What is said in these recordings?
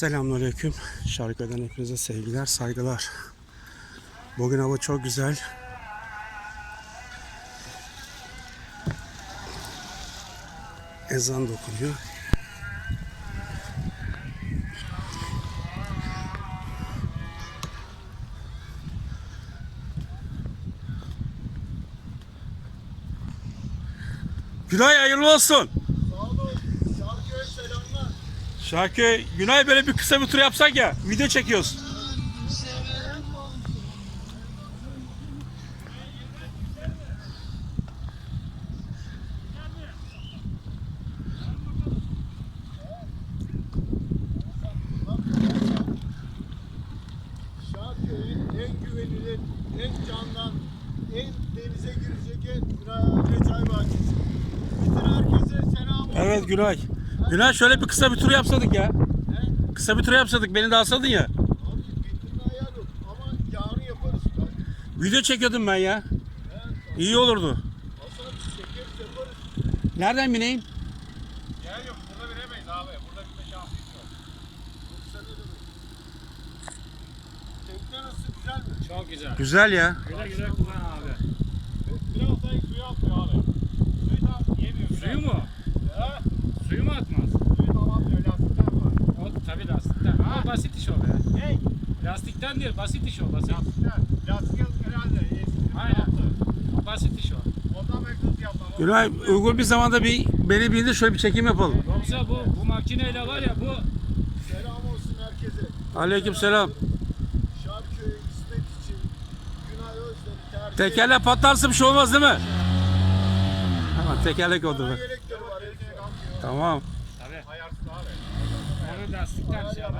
Selamünaleyküm. Şarkıdan hepinize sevgiler, saygılar. Bugün hava çok güzel. Ezan da okunuyor. Günay hayırlı olsun. Şarkı Günay böyle bir kısa bir tur yapsak ya. Video çekiyoruz. Şarköy'ün en güvenilir, en candan, en denize girecek en Güray Çay Bahçesi. Bütün herkese selam olsun. Evet Günay. Günay şöyle bir kısa bir tur yapsadık ya. He? Kısa bir tur yapsadık beni de alsadın ya. Abi ayar yok ama yarın yaparız. Bak, Video çekiyordum ben ya. he, İyi olurdu. Hasan çekeriz yaparız. Nereden bineyim? Yer yok. Burada binemeyiz abi. Burada bir şansımız yok. Tekne nasıl güzel mi? Çok güzel. Güzel ya. Güle güle kullan abi. Biraz daha suyu atmıyor abi. Suyu da yemiyor. Suyu mu? Ya. Suyu mu atmaz? Suyu tamamlıyor. Lastikten var. O tabii lastikten. Ama basit iş o be. Ne? Lastikten değil. Basit iş o. Basit. Lastikten. Lastik herhalde. Aynen. O basit iş o. Ondan bekliyoruz yapmam. Günay uygun bir zamanda bir beni bindir şöyle bir çekim yapalım. Yoksa bu, bu makineyle var ya bu Selam olsun herkese. Aleyküm selam. Şarköy İsmet için Günay Özden'i tercih Tekerle patlarsa bir şey olmaz değil mi? Tamam tekerlek oldu be. Tamam. Tabii. Ayarsız abi. Onu lastikten şey ama.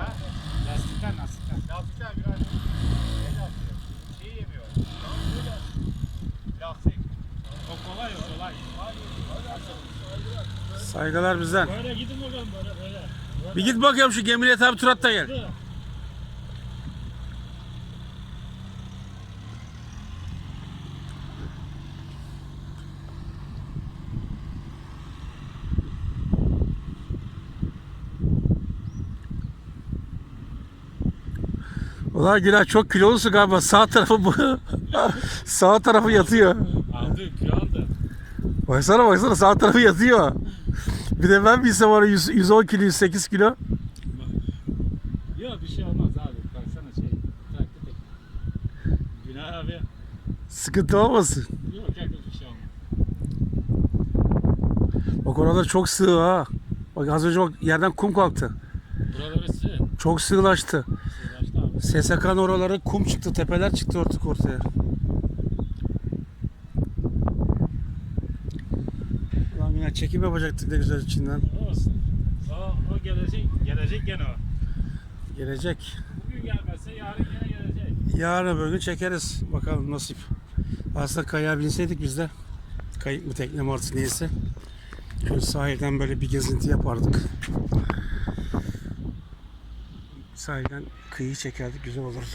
Lastikten lastikten. Lastikten biraz ne lastiği? Şey yemiyor. Lastik. O kolay o kolay. Saygılar bizden. Böyle gidin bakalım böyle böyle. Bir git bakayım şu gemiyle tabi tur at da gel. Ulan Günay çok kilolusun galiba. Sağ tarafı bu. sağ tarafı yatıyor. Aldı kilo aldı. Baksana baksana sağ tarafı yatıyor. Bir de ben bilsem var 100, 110 kilo 108 kilo. Yok bir şey olmaz abi. Baksana şey. Tek. Günah abi. Sıkıntı olmasın. Yok yok bir şey olmaz. Bak orada çok sığ ha. Bak az önce bak yerden kum kalktı. Buraları sığ. Çok sığlaştı. SSK'nın oraları kum çıktı. Tepeler çıktı ortak ortaya. Ulan yine çekim yapacaktık ne güzel içinden. Olsun. O, o gelecek. Gelecek gene o. Gelecek. Bugün gelmezse yarın gene gelecek. Yarın öbür gün çekeriz. Bakalım nasip. Aslında kayaya binseydik biz de. Kayık mı tekne mi artık neyse. Şöyle sahilden böyle bir gezinti yapardık. Sahilden kıyıyı çekerdik güzel olurdu.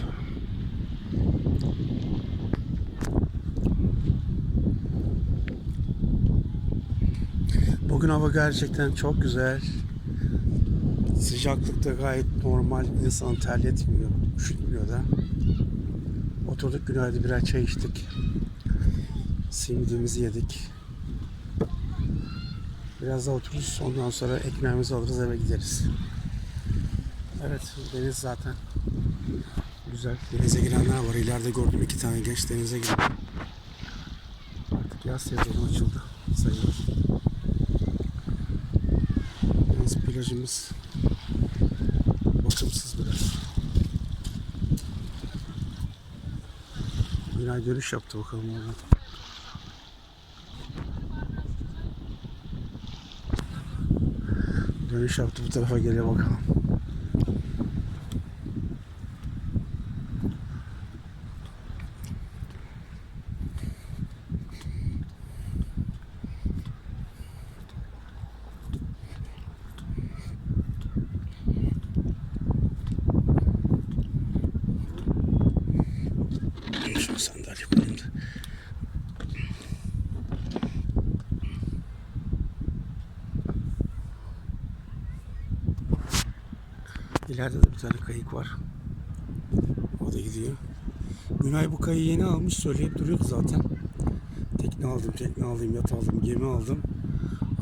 Bugün hava gerçekten çok güzel. Sıcaklık da gayet normal. İnsan terletmiyor. Üşütmüyor da. Oturduk günaydın birer çay içtik. Simidimizi yedik. Biraz daha otururuz. Ondan sonra ekmeğimizi alırız eve gideriz. Evet deniz zaten güzel. Denize girenler var. İleride gördüm iki tane genç denize giriyor. Artık yaz sezonu açıldı sayılır. Yalnız plajımız bakımsız biraz. Günay dönüş yaptı bakalım oradan. Dönüş yaptı bu tarafa geliyor bakalım. Şu sandalye koyayım da. İleride de bir tane kayık var. O da gidiyor. Kayığı yeni almış. Söyleyip duruyordu zaten. Tekne aldım, tekne aldım, yat aldım, gemi aldım.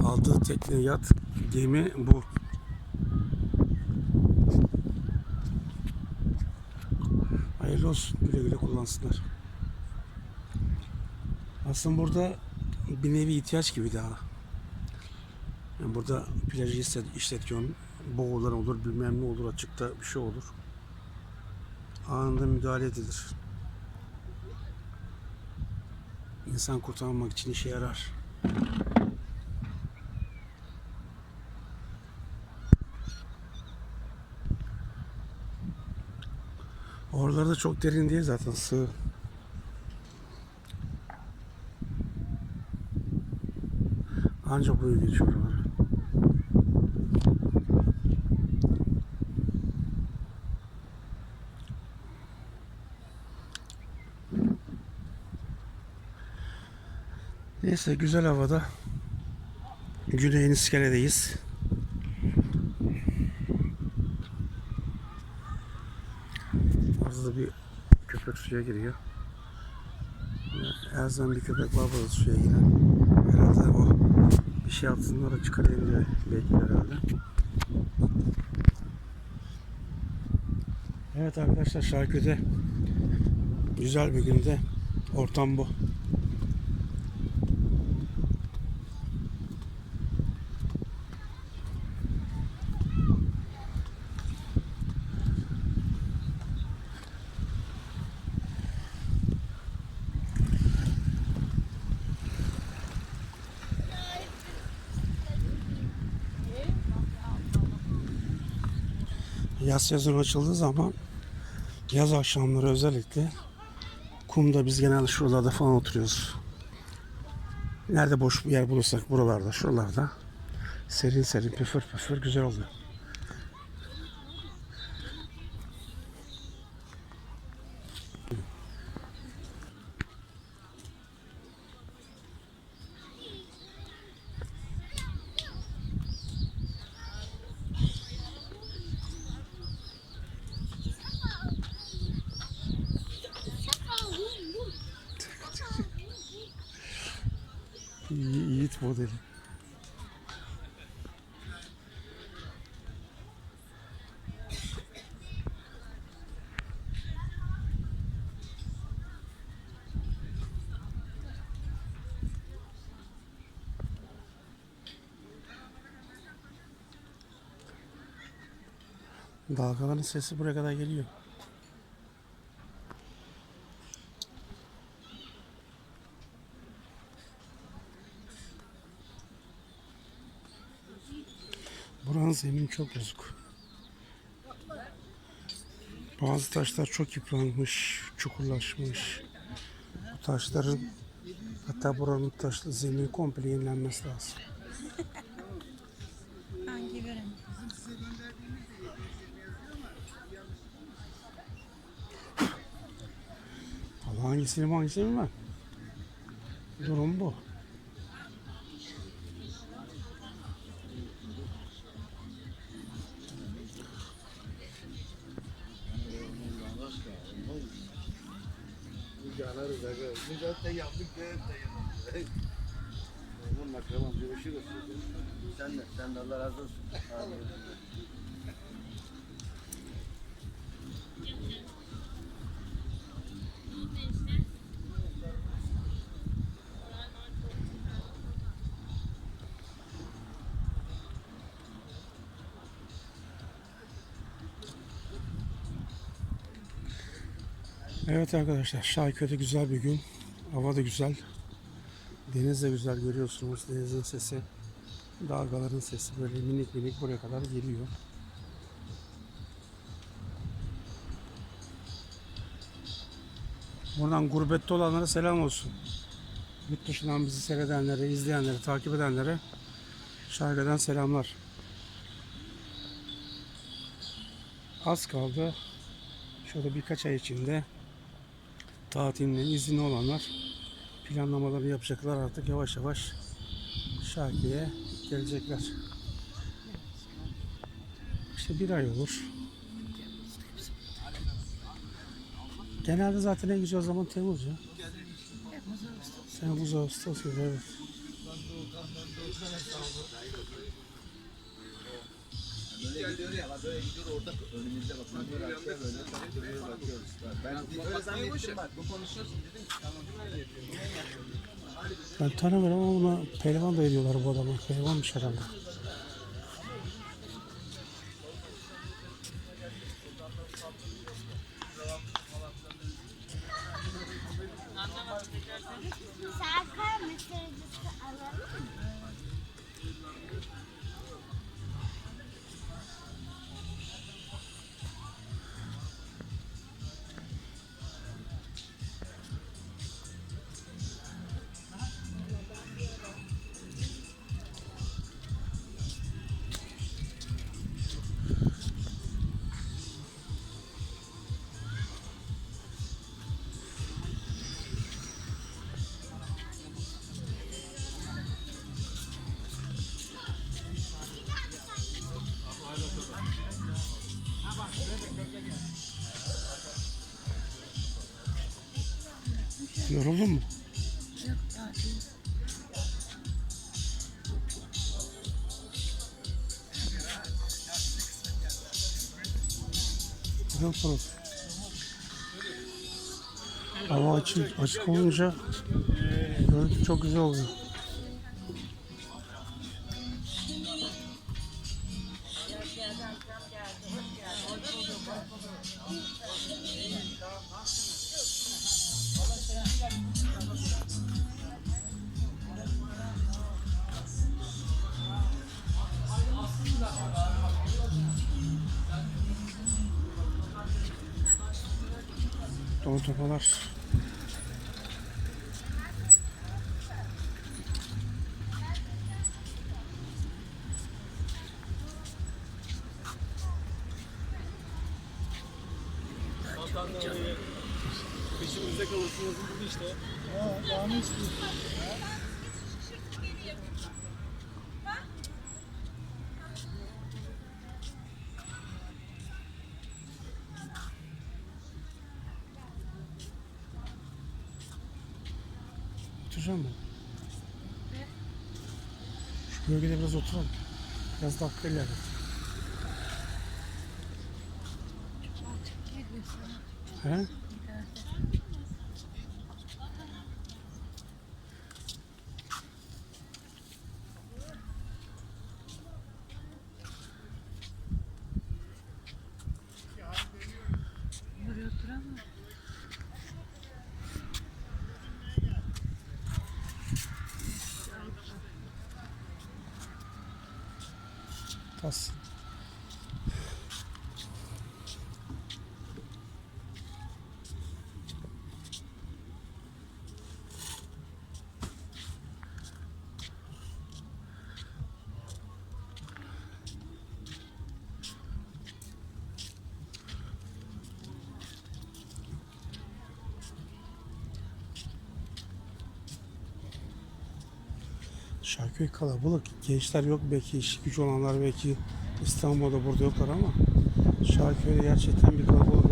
Aldığı tekne, yat, gemi bu. Hayırlı olsun. Güle güle kullansınlar. Aslında burada bir nevi ihtiyaç gibi daha. Yani burada plajı işlet- işletiyorsun. Boğular olur, bilmem ne olur, açıkta bir şey olur. Anında müdahale edilir. İnsan kurtarmak için işe yarar. Oraları da çok derin değil zaten sığ. Ancak buraya geçiyor oralar. Neyse güzel havada. Güneyin iskeledeyiz. Da bir köpek suya giriyor. Her zaman bir köpek var burada suya giren. Herhalde o bir şey yapsınlar da çıkarayım diye belki herhalde. Evet arkadaşlar Şarköy'de güzel bir günde ortam bu. Yaz sezonu açıldığı zaman yaz akşamları özellikle kumda biz genelde şuralarda falan oturuyoruz. Nerede boş bir yer bulursak buralarda, şuralarda serin serin püfür püfür güzel oluyor. Dalgaların sesi buraya kadar geliyor. Buranın zemini çok bozuk. Bazı taşlar çok yıpranmış, çukurlaşmış. Bu taşların hatta buranın taşlı zemini komple yenilenmesi lazım. Hangisini hangisini mi? Durum bu. Yanarız aga. Mücadele yaptık göğüs de yanarız. Oğlum bak tamam görüşürüz. Sen de, sen de Allah razı olsun. Evet arkadaşlar Şarköy'de güzel bir gün. Hava da güzel. Deniz de güzel görüyorsunuz. Denizin sesi. Dalgaların sesi böyle minik minik buraya kadar geliyor. Buradan gurbette olanlara selam olsun. Yurt dışından bizi seyredenlere, izleyenlere, takip edenlere Şarköy'den selamlar. Az kaldı. Şöyle birkaç ay içinde tatilinden izni olanlar planlamaları yapacaklar artık yavaş yavaş Şaki'ye gelecekler. İşte bir ay olur. Genelde zaten en güzel zaman Temmuz ya. Temmuz Ağustos gibi evet. Böyle ya böyle gidiyor orada önümüzde bak. Böyle arkaya böyle böyle bakıyoruz. Ben öyle zannettim bak bu konuşuyorsun dedim tamam. Ben tanımıyorum ama pehlivan da ediyorlar bu adama. Pehlivanmış herhalde. Yoruldun mu? Yok pırıl. Hava açık, açık olunca görüntü çok güzel oluyor. Topalar. Peşimizde kalırsınız bu işte. Ha, daha ne istiyorsun? Oturalım. Biraz da haklı ileride. He? Nossa. Şarköy kalabalık. Gençler yok belki işi gücü olanlar belki İstanbul'da burada yoklar ama Şarköy'de gerçekten bir kalabalık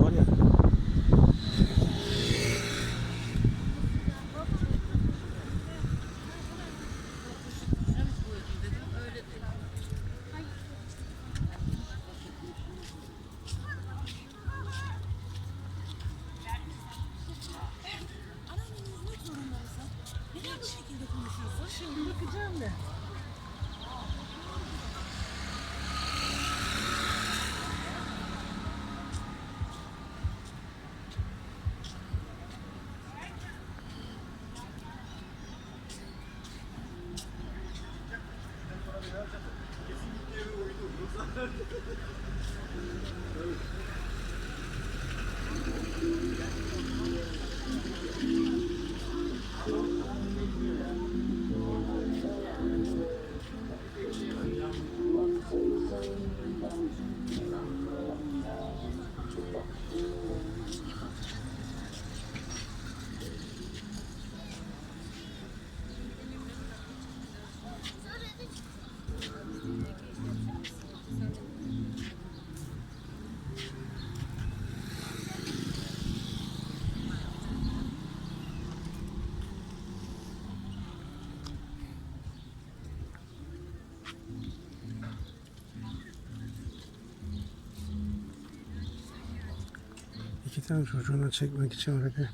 Gerçekten çocuğuna çekmek için öyle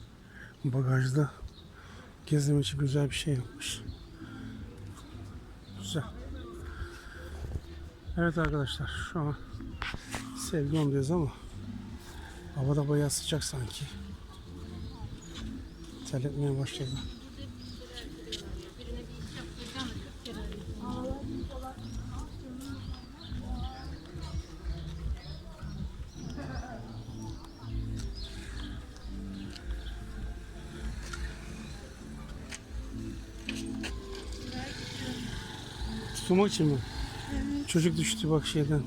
bagajda gezdim için güzel bir şey yapmış. Güzel. Evet arkadaşlar şu an sevgi ondayız ama havada bayağı sıcak sanki. Terletmeye başladı. Tutulmak için mi? Çocuk düştü bak şeyden.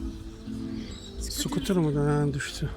Skuter mı ha, düştü.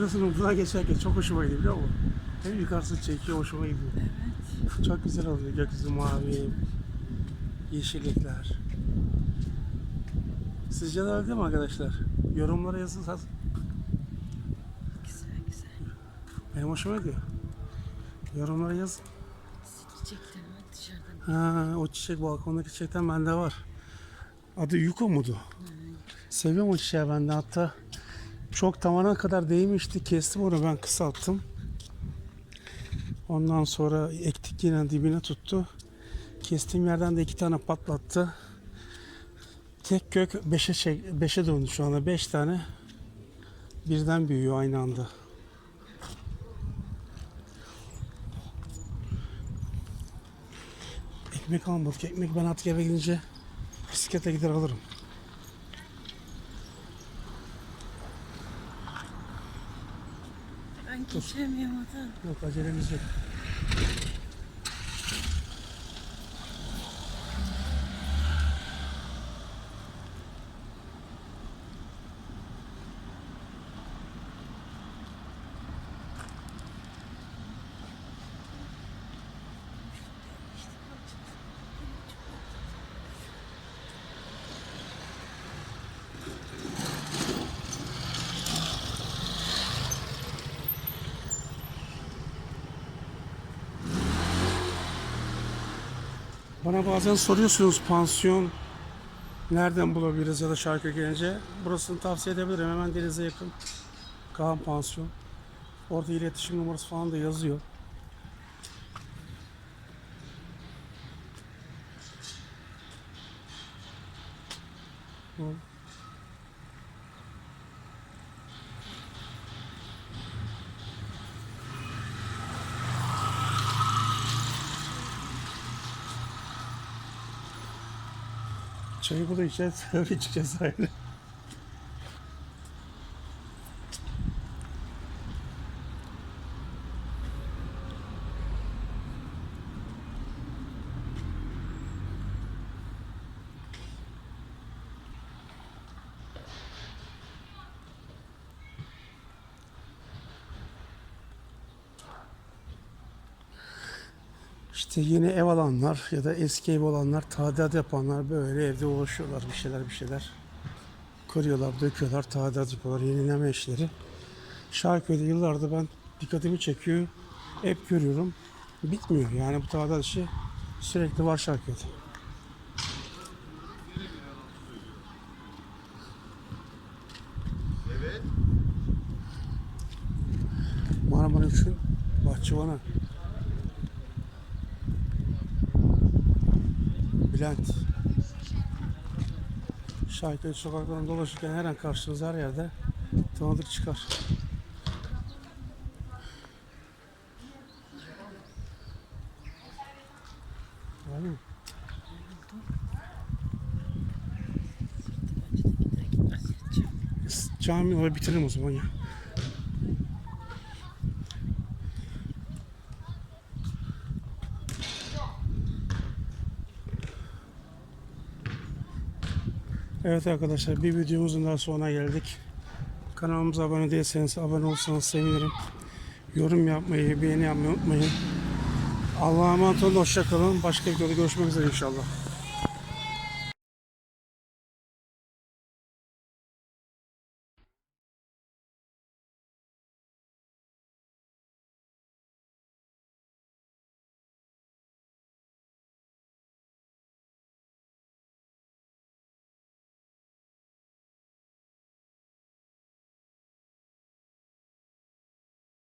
Burasının buradan geçerken çok hoşuma gidiyor biliyor musun? Hem yukarısı çekiyor hoşuma gidiyor. Evet. Çok güzel oluyor. Gökyüzü mavi, yeşillikler. Sizce de öyle mi arkadaşlar? Yorumlara yazın. Güzel güzel. Benim hoşuma gidiyor. Yorumlara yazın. Çiçekler var dışarıdan. Ha, o çiçek balkondaki çiçekten bende var. Adı Yuko mudu? Seviyorum o çiçeği ben de hatta çok tavana kadar değmişti. Kestim onu ben kısalttım. Ondan sonra ektik yine dibine tuttu. Kestiğim yerden de iki tane patlattı. Tek kök 5'e çek 5'e döndü şu anda. 5 tane birden büyüyor aynı anda. Ekmek almadık. Ekmek ben artık eve gidince bisiklete gider alırım. Ben geçemiyorum adam. Yok acelemiz yok. Bana bazen soruyorsunuz pansiyon nereden bulabiliriz ya da şarkı gelince. Burasını tavsiye edebilirim. Hemen denize yakın. Kaan Pansiyon. Orada iletişim numarası falan da yazıyor. Bu- İçeceğiz. Öyle içeceğiz ayrı. İşte yeni ev alanlar ya da eski ev olanlar, tadilat yapanlar böyle evde uğraşıyorlar bir şeyler bir şeyler. Kırıyorlar, döküyorlar, tadilat yapıyorlar, yenileme işleri. Şarköy'de yıllardır ben dikkatimi çekiyor. Hep görüyorum. Bitmiyor yani bu tadilat işi sürekli var Şarköy'de. Evet. Marmara 3'ün bahçıvanı. Bülent. Şarköy sokaklarında dolaşırken her an karşınıza her yerde tanıdık çıkar. Mı? Cami orayı bitirelim o zaman ya. Evet arkadaşlar bir videomuzun daha sonuna geldik. Kanalımıza abone değilseniz abone olsanız sevinirim. Yorum yapmayı, beğeni yapmayı unutmayın. Allah'a emanet olun. Hoşçakalın. Başka videoda görüşmek üzere inşallah.